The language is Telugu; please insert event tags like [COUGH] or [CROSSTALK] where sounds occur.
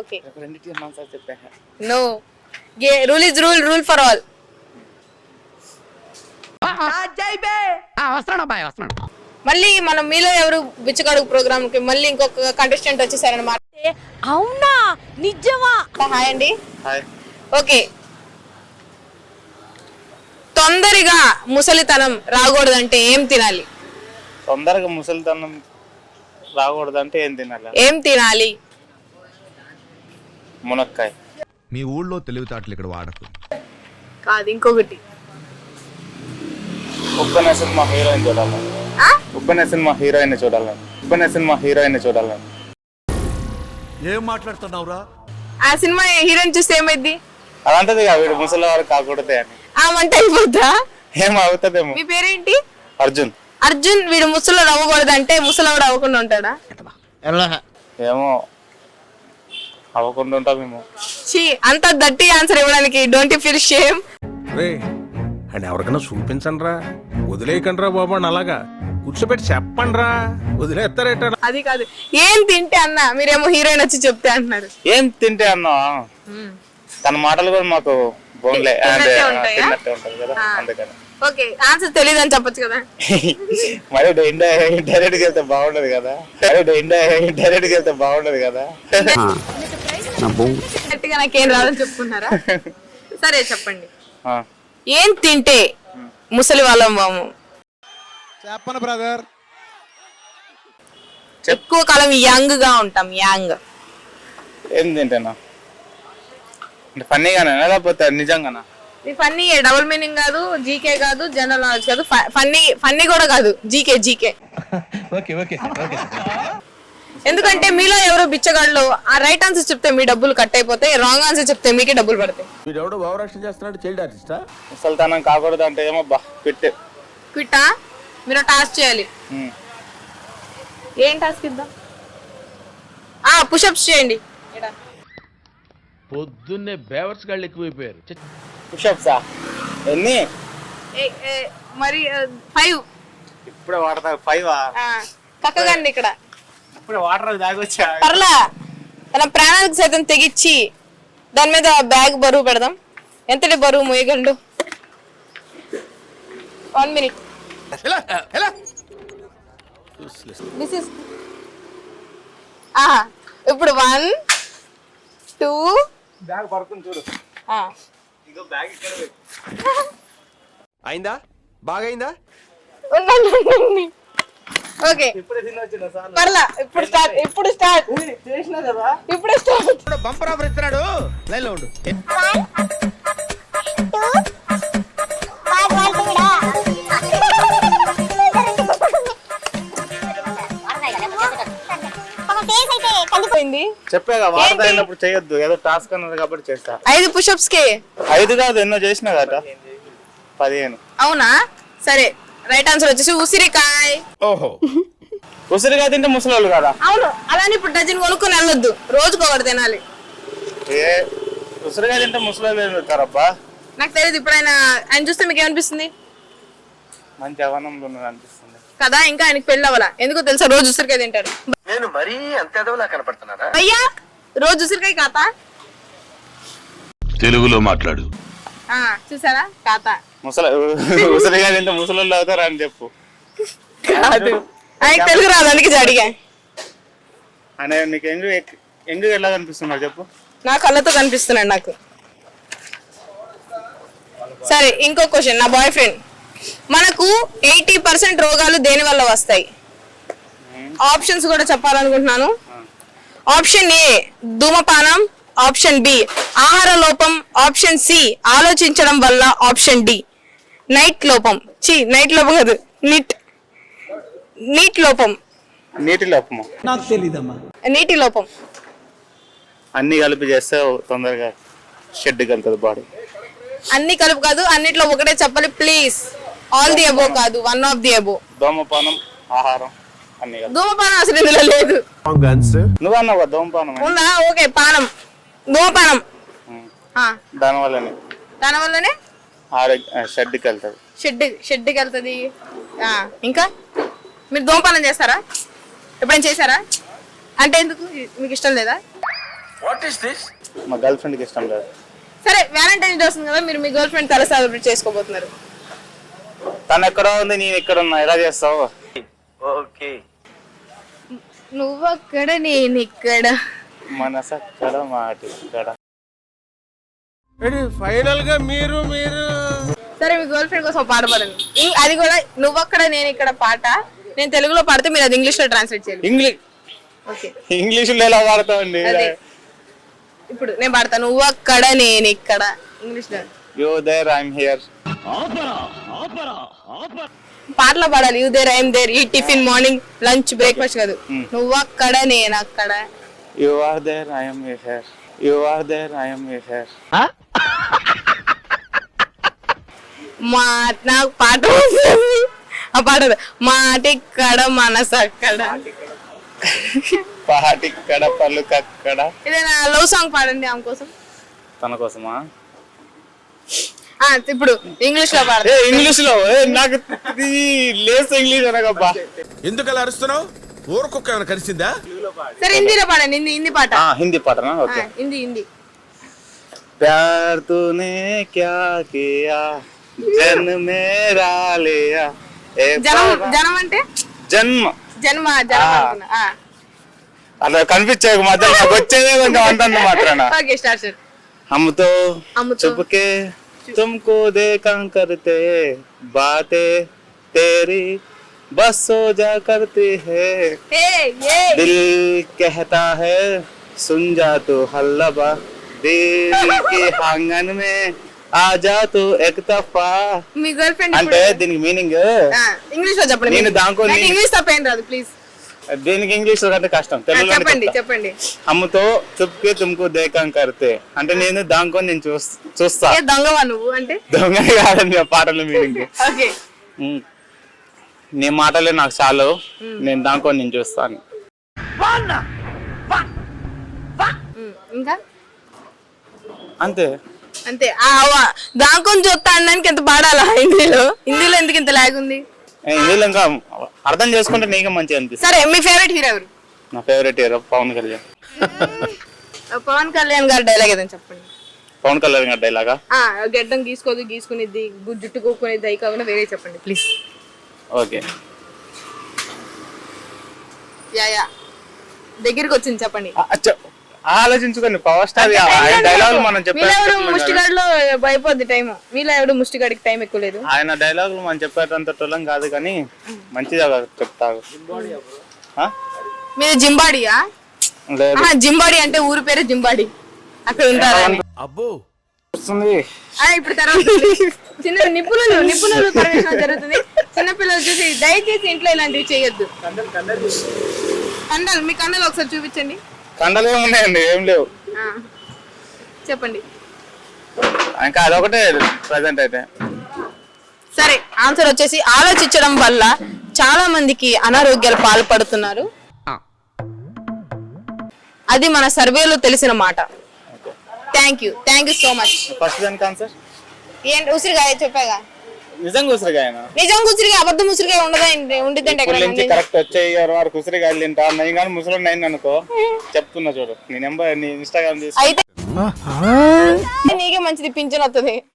ఓకే. రెండింటి ఆన్సర్ చెప్పా? No gay rule is rule rule for all మళ్ళీ మనం మీలో ఎవరు బిచ్చగాడు ప్రోగ్రామ్కి మళ్ళీ ఇంకొక కంటెస్టెంట్ వచ్చేసారనమాట అవునా? నిజమా? హాయ్ అండి. హాయ్. ఓకే. తొందరగా ముసలితనం రాకూడదంటే ఏం తినాలి? తొందరగా ముసలితనం రాకూడదంటే ఏం తినాలి? ఏం తినాలి? మునక్కాయ. మీ ఊళ్ళో తెలివితేటలు ఇక్కడ వాడకు కాదు ఇంకొకటి. ఉప్పెన సినిమా హీరోయిన్ చూడాలి. ఆ? ఉప్పెన సినిమా హీరోయిన్ చూడాలి. ఉప్పెన సినిమా హీరోయిన్ చూడాలి. ఏం మాట్లాడుతున్నావురా? ఆ సినిమా హీరోయిన్ చూస్తే ఏమైంది అలాంటిది కాదు వీడు ముసలి వారు కాకూడదే అని. ఆ మంట అయిపోద్దా? ఏం అవుతుందేమో మీ పేరేంటి? అర్జున్. అర్జున్ వీడు ముసలో అవ్వకూడదంటే ముసలవాడు అవ్వకుండా ఉంటాడా? ఏమో. అవ్వకుండా ఉంటామేమో చీ అంత దట్టి ఆన్సర్ ఇవ్వడానికి డోంట్ యూ ఫీల్ షేమ్ రే అండ్ ఎవరికైనా చూపించండి రా వదిలేయకండి రా బాబు అని అలాగా. కూర్చోబెట్టి చెప్పండి రా వదిలేస్తారేట. అది కాదు. ఏం తింటే అన్న? మీరేమో హీరోయిన్ వచ్చి చెప్తే అంటున్నారు. ఏం తింటే అన్నా? తన మాటలు కూడా మాకు బోన్లే అంటే తిన్నట్టే ఆ, ఉంటాయా? తిన్నట్టే ఉంటది కదా? అందుకని. ఓకే ఆన్సర్ తెలియదు అని చెప్పొచ్చు కదా. [LAUGHS] మరి డైరెక్ట్గా వెళ్తే బాగుండదు కదా? డైరెక్ట్గా వెళ్తే బాగుండదు కదా? గట్టిగా నాకేం రాదని చెప్పుకున్నారా? సరే చెప్పండి. ఆ, ఏం తింటే ముసలి వాళ్ళం వాము? చెప్పను బ్రదర్. ఎక్కువ కాలం యంగ్గా ఉంటాం యంగ్. ఏం తింటానా అంటే ఫన్నీగానా లేకపోతే నిజంగానా? ఇది ఫన్నీ డబుల్ మీనింగ్ కాదు జీకే కాదు జనరల్ నాలెడ్జ్ కాదు ఫన్నీ ఫన్నీ కూడా కాదు జీకే జీకే. ఎందుకంటే మీలో ఎవరో బిచ్చగాళ్ళు ఆ రైట్ ఆన్సర్ చెప్తే మీ డబ్బులు కట్ అయిపోతాయి రాంగ్ ఆన్సర్ చెప్తే మీకే డబ్బులు పడతాయి. వీడెవడో భావరక్షణ చేస్తున్నాడు చైల్డ్ ఆర్టిస్టా? ముసల్తానం కాకూడదు అంటే ఏమో బా పెట్టు క్విట్టా? మీరు టాస్క్ చేయాలి. ఏం టాస్క్ ఇద్దాం? ఆ పుషప్స్ చేయండి. ఈడ. పొద్దున్నే బేవర్స్ గాళ్ళు ఎక్కువైపోయారు. పుషప్సా ఎన్ని? ఏ- ఏ, మరి ఫైవ్ ఇప్పుడే వాడతా ఫైవ్ కక్కగండి ఇక్కడ. ఇప్పుడే వాటర్ తాగొచ్చా? పర్లా. తన ప్రాణాలకు సైతం తెగిచ్చి దాని మీద బ్యాగ్ బరువు పెడదాం. ఎంతటి బరువు మోయగలడు? వన్ మినిట్ దిస్ ఇస్ ఆహా. ఇప్పుడు వన్ టూ బ్యాగ్ పడుకుని చూడు. ఇంకో బ్యాగ్ ఇక్కడ పెట్టు. అయిందా? బాగైందా? ఓకే. ఇప్పుడే పర్లా ఇప్పుడు స్టార్ట్ ఇప్పుడు స్టార్ట్. చేసినా కదా? ఇప్పుడే స్టార్ట్. బంపర్ ఆఫర్ ఇస్తున్నాడు. లైన్లో ఉండు చెప్పాగా ఏంటి? తాగినప్పుడు చేయొద్దు. ఏదో టాస్క్ అన్నది కాబట్టి చేస్తా. ఐదు పుషప్స్కి? ఐదు కాదు ఎన్నో చేసినా కదా పదిహేను. అవునా? సరే రైట్ ఆన్సర్ వచ్చేసి [LAUGHS] ఉసిరికాయ. ఓహో. ఉసిరిగా తింటే ముసలోళ్ళు కదా? అవును అలానే ఇప్పుడు డజన్ కొనుక్కొని వెళ్ళొద్దు. రోజుకు ఒకటి తినాలి. ఏ ఉసిరిగా తింటే ముసలోళ్ళు ఏం తింటారబ్బా? నాకు తెలియదు ఇప్పుడు ఆయన ఆయన చూస్తే మీకు ఏమనిపిస్తుంది? మంచి అవనంలో ఉన్నది అనిపిస్తుంది కదా ఇంకా ఆయనకి పెళ్ళి అవ్వాలా? ఎందుకో తెలుసా రోజు ఉసిరికాయ తింటాడు నేను మరీ అంత ఎదవలా కనపడుతున్నారా అయ్యా రోజు ఉసిరికాయ కాతా తెలుగులో మాట్లాడు. ఆ, చూసారా? కాతా ముసల ఉసిరిగా తింటే ముసలోళ్ళు అవుతారా అని చెప్పు. కాదు. తెలుగు రాదు అందుకే అడిగా. ఆయన నీకు ఎంగు ఎంగు ఎలా కనిపిస్తున్నారు చెప్పు. నా కళ్ళతో కనిపిస్తున్నాడు నాకు. సరే ఇంకో క్వశ్చన్ నా బాయ్ ఫ్రెండ్ మనకు ఎయిటీ పర్సెంట్ రోగాలు దేని వల్ల వస్తాయి? ఆప్షన్స్ కూడా చెప్పాలనుకుంటున్నాను. ఆప్షన్ ఏ ధూమపానం. ఆప్షన్ బి ఆహార లోపం. ఆప్షన్ సి ఆలోచించడం వల్ల ఆప్షన్ డి. నైట్ లోపం. చి నైట్ లోపం కాదు. నిట్. నీట్ లోపం. నీటి లోపము. నీటి లోపం. అన్ని కలిపి చేస్తే తొందరగా షెడ్కి వెళ్తుంది బాడీ. అన్ని కలుపు కాదు అన్నిట్లో ఒకటే చెప్పాలి ప్లీజ్ ఆల్ ది అబో కాదు వన్ ఆఫ్ ది అబో దోమపానం ఆహారం. అన్ని ధూమపానం అసలు ఇందులో లేదు. నువ్వు అన్నావు కదా దోమపానం అని. ఉందా? ఓకే పానం. ధూమపానం. ఉమ్. ఆ, దానివల్లనే. దానివల్లనే ఆరోగ్య షెడ్కి వెళ్తుంది షెడ్ షెడ్కి వెళ్తుంది. ఇంకా? మీరు ధూమపానం చేస్తారా? ఎప్పుడైనా చేశారా? అంటే ఎందుకు? మీకు ఇష్టం లేదా? మా గర్ల్ ఫ్రెండ్కి ఇష్టం లేదు. సరే వ్యాలంటైన్స్ డే వస్తుంది కదా మీరు మీ గర్ల్ ఫ్రెండ్ తల సెలబ్రేట్ చేసుకోబోతున్నారు. తను ఎక్కడో ఉంది నేను ఇక్కడ ఉన్నా ఎలా చేస్తావు? ఓకే నువ్వు అక్కడ నేను ఇక్కడ మనసు అక్కడ మాట ఇక్కడ ఫైనల్గా మీరు మీరు. సరే మీ గర్ల్ ఫ్రెండ్ కోసం పాట పాడండి. అది కూడా నువ్వు అక్కడ నేను ఇక్కడ పాట. నేను తెలుగులో పాడితే మీరు అది ఇంగ్లీష్లో ట్రాన్స్లేట్ చేయాలి ఇంగ్లీష్ ఓకే. ఇంగ్లీష్లో ఎలా వాడతామండి అదే. ఇప్పుడు నేను పాడతాను నువ్వు అక్కడ నేను ఇక్కడ ఇంగ్లీష్లో యో దేర్ ఐఎమ్ హియర్ పాటలో పాడాలి. యూ దేర్ ఐఎమ్ దేర్ ఈ టిఫిన్ మార్నింగ్ లంచ్ బ్రేక్ఫాస్ట్ కాదు. నువ్వు అక్కడ నేను అక్కడ. You are there I'm here you are there I'm here మా నాకు పాట. ఆ పాట వద్దు. మాట ఇక్కడ మనసు అక్కడ. పాటి ఇక్కడ పలుకు అక్కడ ఏదైనా లవ్ సాంగ్ పాడండి ఆమె కోసం. తన కోసమా? ఇప్పుడు ఇంగ్లీష్ లో ఏ పాడదు ఇంగ్లీష్ లో ఏ, నాకు ఇది లేస్ ఇంగ్లీష్ అనగబ్బా ఎందుకు అలా అరుస్తున్నావు ఊరకొక్క ఏమైనా కలిసిందా సరే హిందీలో పాడండి హిందీ హిందీ పాట ఆ, హిందీ పాటనా ఆ, ఓకే హిందీ హిందీ प्यार तूने क्या किया जन मेरा लिया ए జనం बाबा- జనం అంటే జన్మ జన్మ జనం ఆ. అనుకున్నా ఆ. అలా కనిపించాక మధ్య నాకు వచ్చేదే కొంచెం అంటాను మాత్రాన [LAUGHS] ఓకే స్టార్ట్ సార్ हम तो हम तो- चुप के तुमको देखा करते बातें तेरी बस सो जा करती है ఏ ఏ दिल कहता है सुन जा तू हल्लबा दिल के आंगन [LAUGHS] में आ जा तू एक दफा మీ గర్ల్ ఫ్రెండ్ అంటే దీనికి మీనింగ్ ఇంగ్లీష్ లో చెప్పండి నేను దాంట్లో నాకు నీ- ఇంగ్లీష్ తప్ప ఏం రాదు ప్లీజ్ దీనికి ఇంగ్లీష్ అంటే కష్టం? తెలుగులో చెప్పండి చెప్పండి. అమ్మతో చుప్కే తుమ్కు దేకం కడితే అంటే నేను దాంకో నేను చూస్- చూస్తా. ఏ దొంగవా నువ్వు అంటే? దొంగ కాదండి ఆ పాటల మీనింగ్. ఓకే. నీ మాటలే నాకు చాలు. నేను దాంకో నేను చూస్తాను. ఇంకా? అంతే. అంతే. ఆ, అవ్వ. దానికొని చూస్తా అనడానికి ఎంత పాడాలా హిందీలో? హిందీలో ఎందుకు ఇంత లాగ్ ఉంది? ఇందులో ఇంకా అర్థం చేసుకుంటే నీకే మంచిగా అనిపిస్తుంది. సరే మీ ఫేవరెట్ హీరో ఎవరు? నా ఫేవరెట్ హీరో పవన్ కళ్యాణ్. పవన్ కళ్యాణ్ గారి డైలాగ్ ఏదైనా చెప్పండి. పవన్ కళ్యాణ్ గారి డైలాగా గడ్డం గీసుకోదు గీసుకునేది జుట్టు కోక్కునేది అయి కాకుండా వేరే చెప్పండి ప్లీజ్ ఓకే. Yeah yeah. దగ్గరికి వచ్చింది చెప్పండి. ఆలోచించుకోండి పవర్ స్టార్ ఆయన డైలాగులు మనం చెప్పారు ముష్టిగాడిలో అయిపోద్ది టైం మీలో ఎవడు ముష్టిగాడికి టైం ఎక్కువ లేదు. ఆయన డైలాగులు మనం చెప్పేటంత టోలం కాదు కానీ మంచిగా చెప్తారు. ఆ? మీరు జింబాడియా? లేదు. ఆహా, జింబాడి అంటే ఊరి పేరు జింబాడి. అక్కడ ఉంటారా? వస్తుంది. ఆ, ఇప్పుడు తర్వాత చిన్న నిపుణులు నిపుణులు పర్యవేక్షణ జరుగుతుంది. చిన్న పిల్లలు చూసి దయచేసి ఇంట్లో ఇలాంటివి చేయొద్దు. కండలు మీ కండలు ఒకసారి చూపించండి. కండలు ఏమున్నాయండి ఏం లేవు. ఆ, చెప్పండి. ఇంకా అదొకటే ప్రజెంట్ అయితే. సరే ఆన్సర్ వచ్చేసి ఆలోచించడం వల్ల చాలా మందికి అనారోగ్యాలు పాల్పడుతున్నారు. అది మన సర్వేలో తెలిసిన మాట. Thank you thank you so much first దానికి ఆన్సర్ ఏంటి ఉసిరికాయ చెప్పాగా? నిజంగా ఉసిరికాయన నిజం ఉసిరికాయ అబద్ధం ఉసిరికాయ ఉండదా నుంచి ఎక్కడ కరెక్ట్ వచ్చే ఇయర్ వరకు ఉసిరికాయలు తింటా నేను కానీ ముసలి నైన్ అనుకో [LAUGHS] చెప్తున్నా చూడు. నీ నెంబర్ నీ ఇన్స్టాగ్రామ్ తీసి అయితే నీకే మంచిది పింఛన్ వస్తుంది